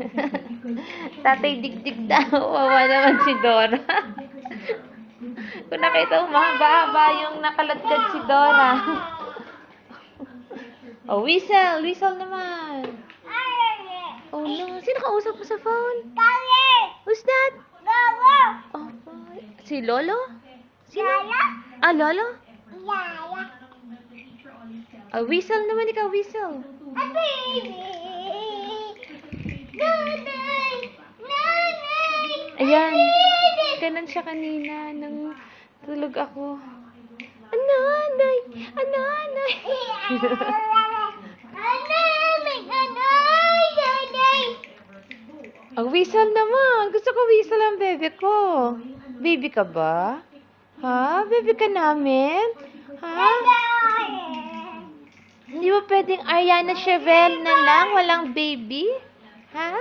Tatay digdig daw. Wawa naman si Dora. Kung nakita mo, mahaba-haba yung nakaladkad si Dora. oh, whistle. Whistle naman. Oh no. Sino kausap mo sa phone? Who's that? Oh, si Lolo? Sino? Ah, Lolo? Ah, whistle naman ikaw, whistle. Ayan. Ganun siya kanina nang tulog ako. Ananay! Ananay! Ang whistle naman. Gusto ko whistle ang bebe ko. Baby ka ba? Ha? Baby ka namin? Ha? Hindi ba pwedeng Ariana Chevel na lang? Walang baby? Ha?